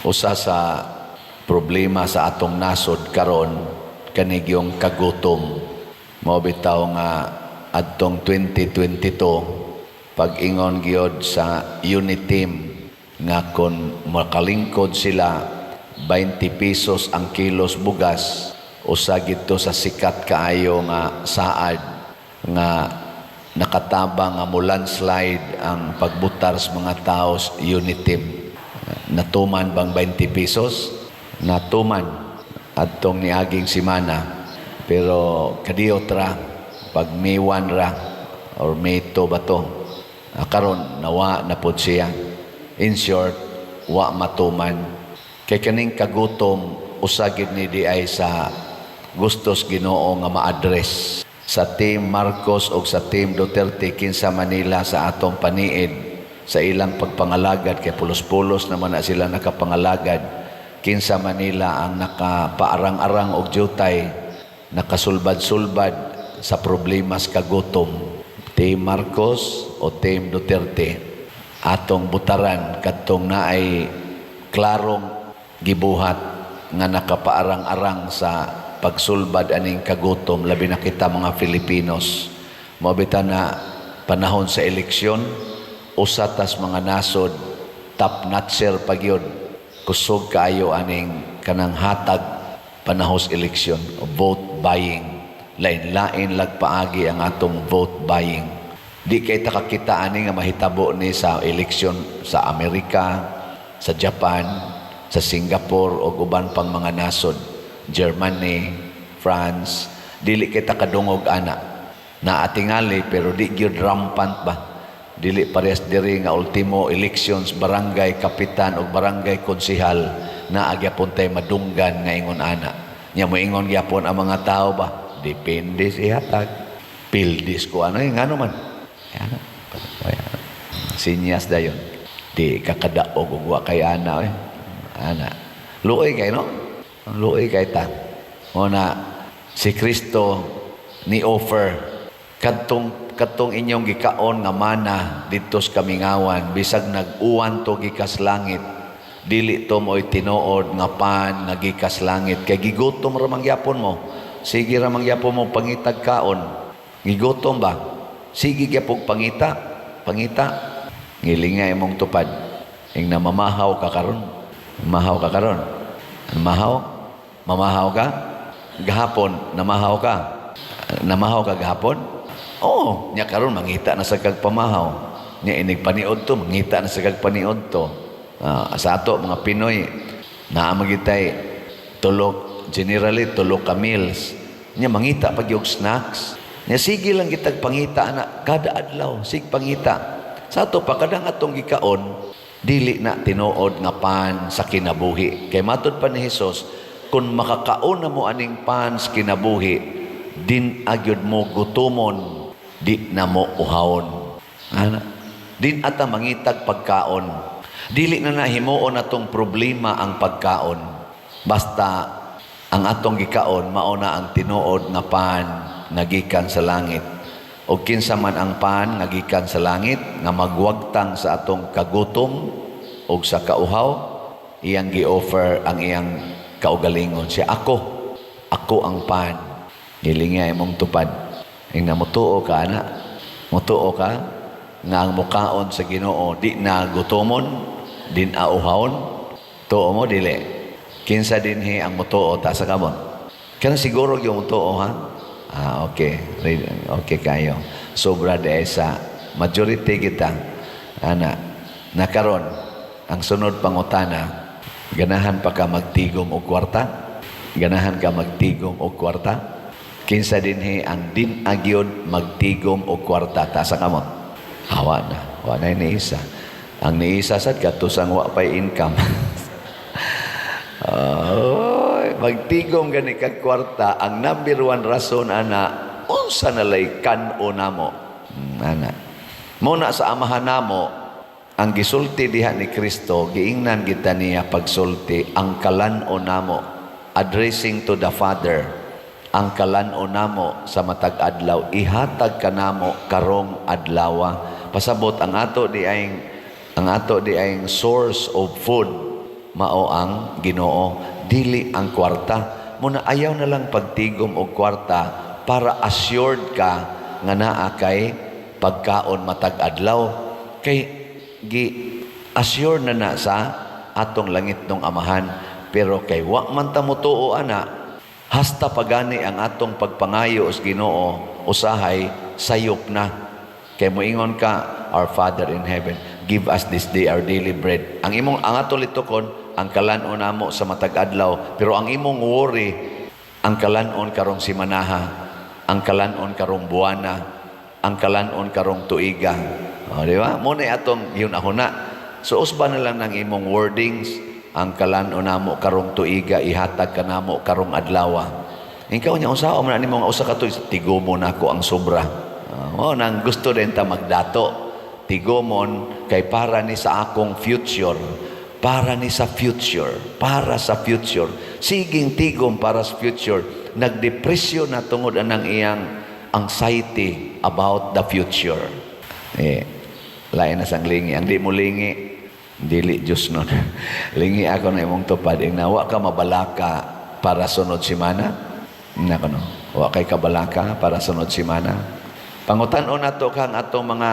usa sa problema sa atong nasod karon kanig yung kagutom. Mao bitaw nga adtong 2022 pag-ingon gyud sa unit team nga kon makalingkod sila 20 pesos ang kilos bugas. Usa gito sa sikat kaayo nga saad nga nakatabang nga mo landslide ang pagbutar sa mga tao sa unit team natuman bang 20 pesos? Natuman adtong niaging simana. Pero kadiyot ra pag May 1 ra or May 2 ba to karon nawa na pod siya. In short wa matuman. Kay kaning kagutom usagid ni di ay sa gustos Ginoo nga ma-address sa team Marcos o sa team Duterte kinsa Manila sa atong paniid sa ilang pagpangalagad kay pulos-pulos naman na sila nakapangalagad. Kinsa Manila ang nakapaarang-arang og jutay nakasulbad-sulbad sa problema sa kagutom team Marcos o team Duterte? Atong butaran kadtong naay klarong gibuhat nga nakapaarang-arang sa pagsulbad aning kagutom labi na kita mga Filipinos. Mabita na panahon sa eleksyon usatas mga nasod top notcher pagyod kusog kaayo aning kanang hatag panahos eleksyon vote buying. Lain-lain lagpaagi ang atong vote buying. Di kay takakita ani nga mahitabo ni sa eleksyon sa Amerika sa Japan sa Singapore o uban pang mga nasod. Germany France dili kita kadungog ana. Na atingali pero di gyud rampant ba dili parehas diri nga ultimo elections barangay kapitan o barangay konsihal na agyapon tay madunggan nga ingon ana. Nya moingon gyapon ang mga tao ba? Depende sa hatag pildis ko ano yung ano man. Ano sinyas dayon di kakadaog ug wa kay ana eh. Ana. Luoy kay no? Luoy kay ta o na si Kristo ni offer kadtong kadtong inyong gikaon nga mana didto sa kamingawan bisag nag-uwan to gikas langit dili to mo'y tinuod nga pan nga gikas langit kay gigutom ra mangyapon mo. Sige ra mangyapon mo pangitag kaon. Gigutom ba? Sige gyapon pangita pangita. Ngilingay mong tupad. Ing namamahaw ka karon. Mahaw ka karon. Mahaw? Mamahaw ka? Gahapon namahaw ka? Namahaw ka gahapon Oo, nya karon mangita na sa kagpamahaw. Nya inig paniod to, mangita na sa kagpaniod to. Ah, sa ato mga Pinoy, naa magitay tulok generally tulok ka meals. Nya mangita pag yung snacks. Nya sige lang kitag pangita na kada adlaw, sig pangita. Sa ato pa atong gikaon dili na tinuod nga pan sa kinabuhi. Kay matud pa ni Hesus, kung makakaon na mo aning pan sa kinabuhi, din agyod mo gutomon di na mo uhawon. Ana. Din ata mangitag pagkaon. Dili na nahimuon atong problema ang pagkaon. Basta ang atong gikaon mauna ang tinuod nga pan nga gikan sa langit. O kinsa man ang pan nga gikan sa langit nga magwagtang sa atong kagutom o sa kauhaw, iyang gi-offer ang iyang kaugalingon. Siya ako, ako ang pan. Gilingay mong tupad. Ing na mutuo ka na, mutuo ka, nga ang mukaon sa ginoo, di na gutomon, din auhawon, tuo mo, dili. Kinsa din hi ang mutuo, ta sa kamon. Kana siguro yung mutuo, ha? Ah, okay. Okay kayo. Sobra de sa majority kita, ana, nakaron, ang sunod pangutana, ganahan pa ka magtigom og kwarta? Ganahan ka magtigom og kwarta? Kinsa din he ang din agyon magtigom og kwarta ta sa kamot. Hawa na, wa na ni isa. Ang ni isa sad katusang wa pay income. Oy, magtigom gani kag kwarta ang number one rason ana unsa na lay kan-o namo. Hmm, ana. Muna sa amahan namo ang gisulti diha ni Kristo giingnan kita niya pagsulti ang kalan-o namo addressing to the Father ang kalan-o namo sa matag adlaw ihatag kanamo karong adlawa. Pasabot ang ato di ay ang ato di ay source of food mao ang Ginoo. Dili ang kwarta. Muna ayaw na lang pagtigom og kwarta para assured ka nga naa kay pagkaon matag adlaw. Kay gi assure na na sa atong langit ng amahan. Pero kay wa man ta motuo ana hasta pagani ang atong pagpangayo sa Ginoo usahay sayop na. Kay moingon ka our father in heaven give us this day our daily bread. Ang imong ang ato litukon ang kalan-on namo sa matag adlaw pero ang imong worry ang kalan-on karong simanaha ang kalan-on karong buwana ang kalan-on karong tuiga. O di ba? Mo na atong yun ako na so usba na lang ng imong wordings ang kalan-on namo karong tuiga ihatag ka namo karong adlaw ikaw niya usa man nimo nga usa ka tuig tigumo nako ang sobra. Mo nang gusto din ta magdato. Tigomon kay para ni sa akong future. Para ni sa future. Para sa future. Siging tigom para sa future. Nagdepresyon na tungod anang iyang anxiety about the future. Eh lain na sang lingi. Ang di mo lingi dili Diyos nun lingi ako na imong tupad ing nawa ka mabalaka para sunod simana nako no wa kay kabalaka para sunod simana pangutan-on nato kang atong mga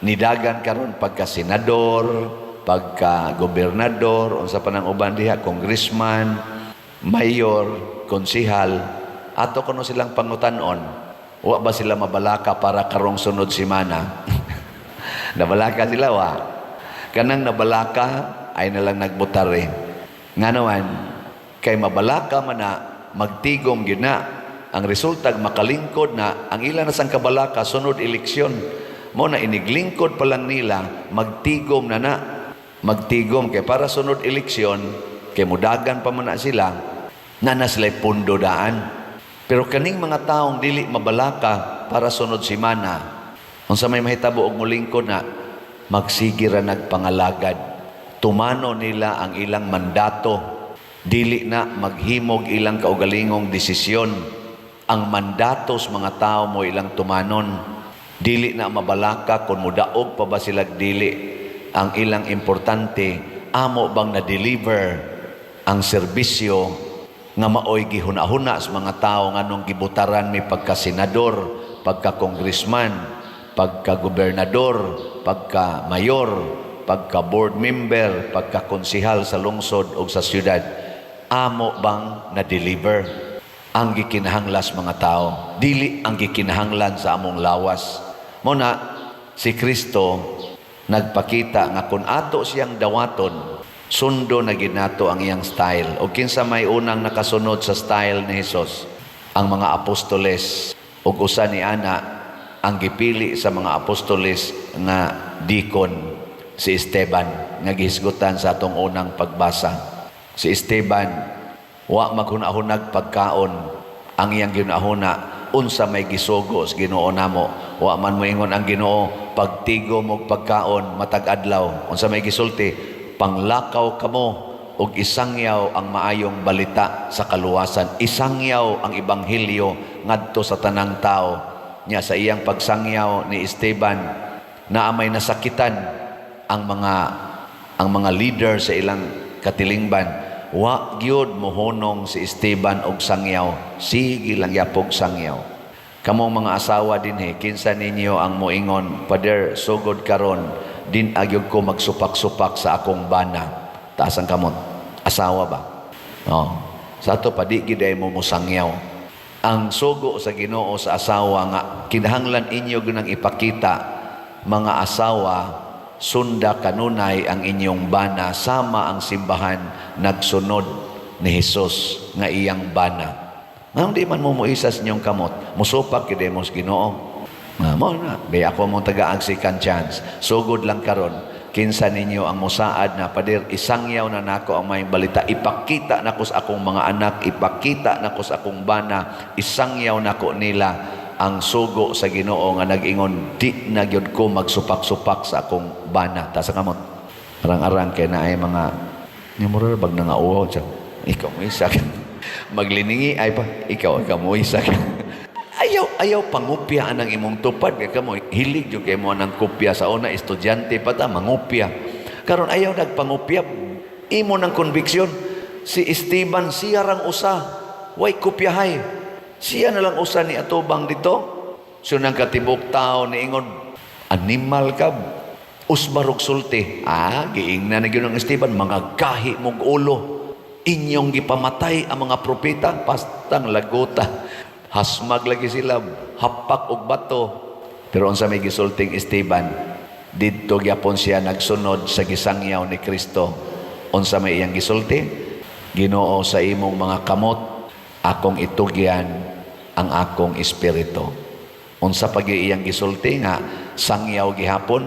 nidagan karon pagka senador, pagka gobernador, unsa pa nang uban diha, congressman, mayor, konsihal, ato kuno silang pangutan-on. Wa ba sila mabalaka para karong sunod simana? nabalaka sila wa. Kanang nabalaka ay nalang nagbutari. Nga naman, kay mabalaka man na magtigom gyud na ang resulta makalingkod na ang ilan na sang kabalaka sunod eleksyon. Mo na iniglingkod pa lang nila magtigom na na. Magtigom kay para sunod eleksyon kay mudagan pa man na sila na na sila'y pundo daan pero kaning mga taong dili mabalaka para sunod simana unsa may mahitabo og mulingkod na magsigira nagpangalagad. Tumano nila ang ilang mandato. Dili na maghimog ilang kaugalingong desisyon. Ang mandatos mga tao mo ilang tumanon. Dili na mabalaka kung mudaog pa ba sila dili. Ang ilang importante amo bang na-deliver ang serbisyo nga maoy gihuna-huna sa mga tao nga nung gibutaran mi pagka senador, pagka congressman, pagka gobernador, pagka mayor, pagka board member, pagka konsihal sa lungsod o sa syudad, amo bang na-deliver ang gikinahanglas mga tao, dili ang gikinahanglan sa among lawas. Muna, si Kristo nagpakita nga kung ato siyang dawaton, sundo na ginato ang iyang style. O kinsa may unang nakasunod sa style ni Jesus, ang mga apostoles, ug usa ni ana ang gipili sa mga apostoles nga dikon si Esteban nga gihisgutan sa atong unang pagbasa. Si Esteban wa maghunahunag pagkaon. Ang iyang ginahuna unsa may gisugo sa Ginoo namo? Wa man moingon ang Ginoo pagtigo mo pagkaon matag adlaw unsa may gisulti? Panglakaw kamo ug isangyaw ang maayong balita sa kaluwasan. Isangyaw ang ebanghelyo ngadto sa tanang tao nya sa iyang pagsangyaw ni Esteban na may nasakitan ang mga ang mga leader sa ilang katilingban. Wa gyud mohonong si Esteban og sangyaw. Sige lang yapog sangyaw. Kamong mga asawa dinhi kinsa ninyo ang moingon pader sugod karon din agyog ko magsupak-supak sa akong bana. Taas ang kamot. Asawa ba? Oh. Sa ato pa di gid mo musangyaw ang sugo sa Ginoo sa asawa nga kinahanglan inyo gunang ipakita mga asawa sunda kanunay ang inyong bana sama ang simbahan nagsunod ni Hesus nga iyang bana. Ngam di man mo muisas inyong kamot musupak kid mo sa Ginoo mo na be ako mo tagaag second chance. Sugod lang karon kinsa ninyo ang musaad na padir isangyaw na nako ang may balita. Ipakita nako sa akong mga anak. Ipakita nako sa akong bana. Isangyaw nako nila ang sugo sa Ginoo nga nag-ingon di na gyud ko magsupak-supak sa akong bana ta sa kamot arang-arang kay na mga ni mura bag nangauwaw siya ikaw mo isa. Magliningi ay pa ikaw ikaw mo isa ayaw ayaw pangupya anang imong tupad kay kamo hilig jud kay mo anang kopya sa una estudyante pa ta mangupya karon ayaw nagpangupya imo ng conviction. Si Esteban, siya rang usa. Way kopyahay. Siya na lang usa ni atubang dito. So nang katibok tao ni ingon, animal ka, usbarog sulti. Ah, giing na nagyon ang Esteban, mga gahi mong ulo. Inyong gipamatay ang mga propeta, pastang lagota. Hasmag lagi sila, hapak og bato. Pero unsa may gisulting Esteban, didto gyapon siya nagsunod sa gisangyaw ni Kristo. Unsa may iyang gisulti? Ginoo sa imong mga kamot, akong itugyan ang akong espiritu. Unsa pag iyang gisulti nga sangyaw gihapon,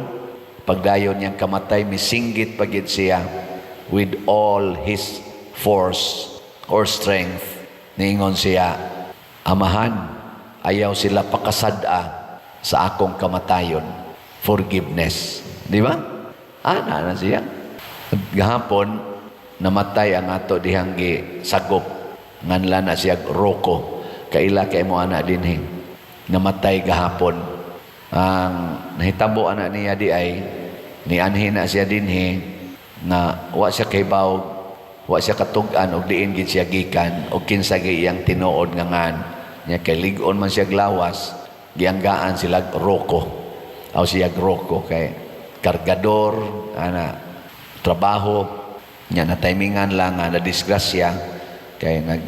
pagdayon niyang kamatay misinggit pagid siya with all his force or strength. Ningon siya, Amahan, ayaw sila pakasada sa akong kamatayon. Forgiveness. Di ba? Ana na siya. Gahapon, namatay ang ato dihang gi sagop. Nganla na siya roko. Kaila kay mo ana dinhi. Namatay gahapon. Ang nahitabo ana niya di ay ni anhi na siya dinhi na wa siya kay bawog wa siya katug-an og diin gid siya gikan og kinsa gi tinuod nga ngan. Nya kay lig-on man siya glawas gianggaan sila roko. Aw siya roko kay kargador ana trabaho. Nya na timingan lang na disgrasya. Kay nag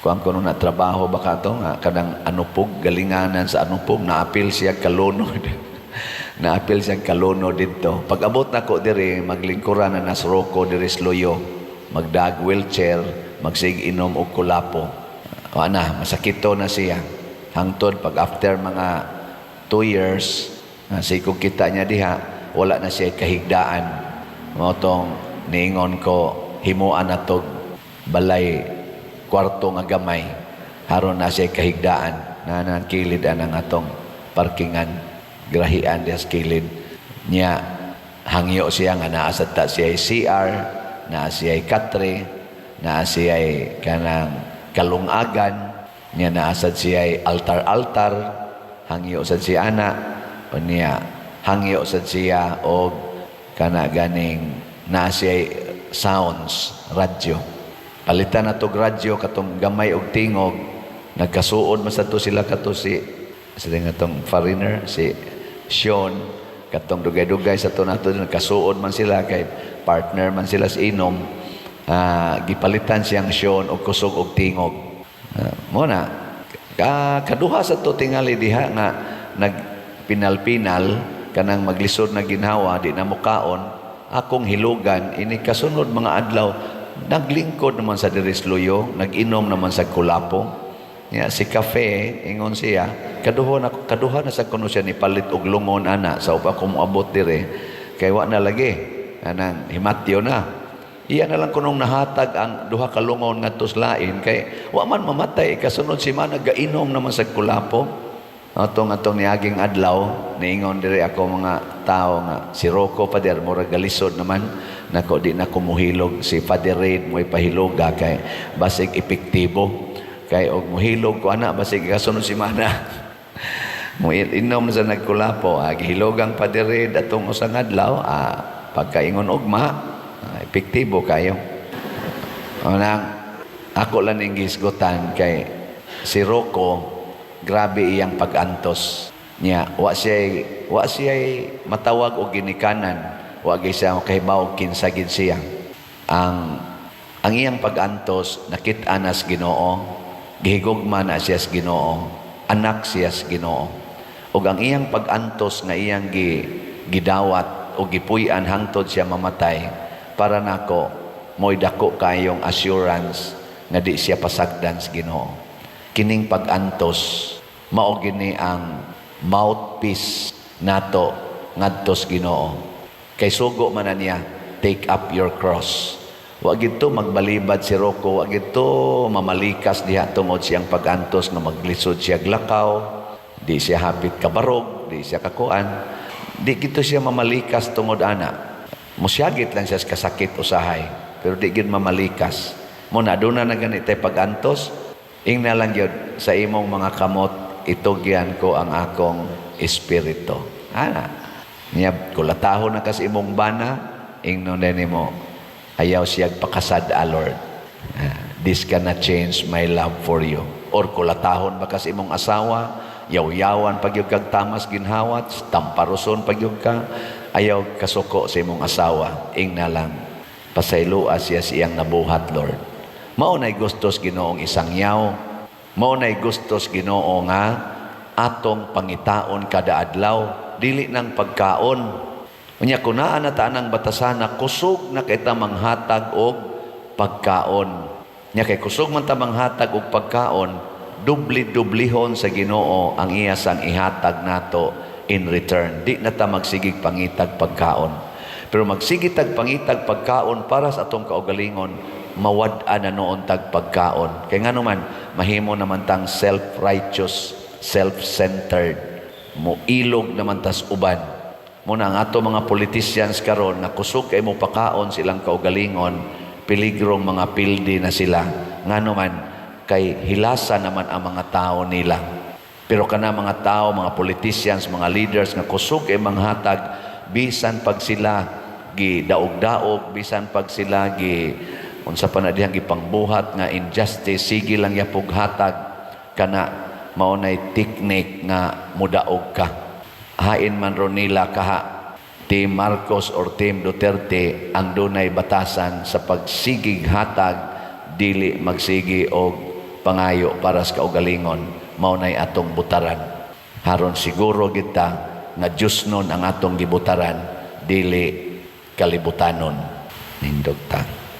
kuan ko na trabaho baka to nga kadang anupog galinganan sa anupog naapil siya kalunod naapil siya kalono dito. Pag abot na ko diri maglingkuran na nas roko diri sa Loyo magdag wheelchair, magsig inom og kulapo. O na, masakito na siya. Hangtod pag after mga two years, uh, sa kung kita niya diha, wala na siya kahigdaan. Motong niingon ko, himuan na tog balay kwarto nga gamay. Haron na siya kahigdaan. Na nang kilid ang atong parkingan. Grahian diya kilid. Niya, hangyo siya nga naasad ta siya CR, na siya'y katre, na siya'y kanang kalungagan, niya naasad siya'y altar-altar, hangyo sad siya ana, o niya hangyo sad siya o kana ganing na siya'y sounds, radyo. Palitan na tog radyo, katong gamay og tingog, nagkasuod man to sila kato si, sila nga tong foreigner, si Sean, katong dugay-dugay sa to nato nagkasuod man sila kay partner man sila sa inom ah, gipalitan siyang Sean og kusog og tingog. Uh, mo na ka, kaduha sa to tingali diha nga nagpinal-pinal kanang maglisod na ginhawa di na mukaon akong hilugan ini kasunod mga adlaw naglingkod naman sa Diris Luyo nag-inom naman sa Kulapo Ya, si kafe, ingon siya, kaduha na, kaduha na sa kuno siya ni palit og lungon ana sa upa ko moabot dire. Kay wa na lagi. Anang himatyo na. Iya na lang kunong nahatag ang duha ka lungon nga tuslain kay wa man mamatay kasunod si man nagainom naman sa kulapo. Atong atong niaging adlaw, niingon dire ako mga tao nga si Rocco Pader murag galisod naman nako di na kumuhilog si Father Raid mo ipahiloga kay basig epektibo kay og muhilog ko ana basig kasunod si mana mo inom sa nagkulapo ah, gihilogang padirid atong usang adlaw ah, pagkaingon ugma ah, epektibo kayo. Unang, ako lang ning gisgutan kay si Rocco grabe iyang pag-antos niya. Wa siya wa siya matawag og ginikanan wa gyud siya kahibaw kinsa gid siya ang ang iyang pag-antos nakit-a nas Ginoo gihigugma na siya sa Ginoo. Anak siya sa Ginoo. Ug ang iyang pag-antos nga iyang gi, gidawat o gipuy-an hangtod siya mamatay para nako mo'y dako kayong assurance nga di siya pasagdan sa Ginoo. Kining pag-antos mao gini ang mouthpiece nato ngadto sa Ginoo. Kay sugo man niya take up your cross Wa gito magbalibad si Rocco, wa gito mamalikas diha tungod siyang pagantos nga maglisod siya glakaw, di siya hapit kabarog, di siya kakuan. Di gito siya mamalikas tungod ana. Musyagit lang siya sa kasakit usahay, pero di gid mamalikas. Mo na na na ganitay pagantos, ing na lang yun sa imong mga kamot itugyan ko ang akong espiritu. Ana. Niya kulatahon na kasi imong bana, ing no mo Ayaw siya pakasad, ah, Lord. Ah, this cannot change my love for you. Or kulatahon ba kasi imong asawa, yaw-yawan pag yung kag tamas ginhawat, tamparoson pag yung ka, ayaw kasuko sa imong asawa. Ing na lang, pasaylua siya siyang nabuhat, Lord. Maunay gustos ginoong isang yaw, maunay gustos ginoo nga, atong pangitaon kada adlaw, dili ng pagkaon, Unya kunaan na tanang batasan na kusog na kita manghatag og pagkaon. Nya kay kusog man ta manghatag og pagkaon, dubli-dublihon sa Ginoo ang iya sang ihatag nato in return. Di na ta magsigig pangitag pagkaon. Pero magsigig tag pangitag pagkaon para sa atong kaugalingon, mawad-an na noon tag pagkaon. Kay nga naman, mahimo naman tang self-righteous, self-centered, muilog naman tas uban. Muna ang ato mga politicians karon na kusog kay mo pakaon silang kaugalingon, piligrong mga pildi na sila. Nga naman, kay hilasa naman ang mga tao nila. Pero kana mga tao, mga politicians, mga leaders nga kusog kay manghatag, bisan pag sila gi daog-daog, bisan pag sila gi unsa pa na dihang gipangbuhat nga injustice, sige lang yapog hatag kana maunay teknik nga mudaog ka hain man ron nila kaha. Team Marcos or Team Duterte ang dunay batasan sa pagsigig hatag dili magsigi og pangayo para sa kaugalingon maunay atong butaran. Haron siguro kita nga Diyos nun ang atong gibutaran dili kalibutanon. Nindog ta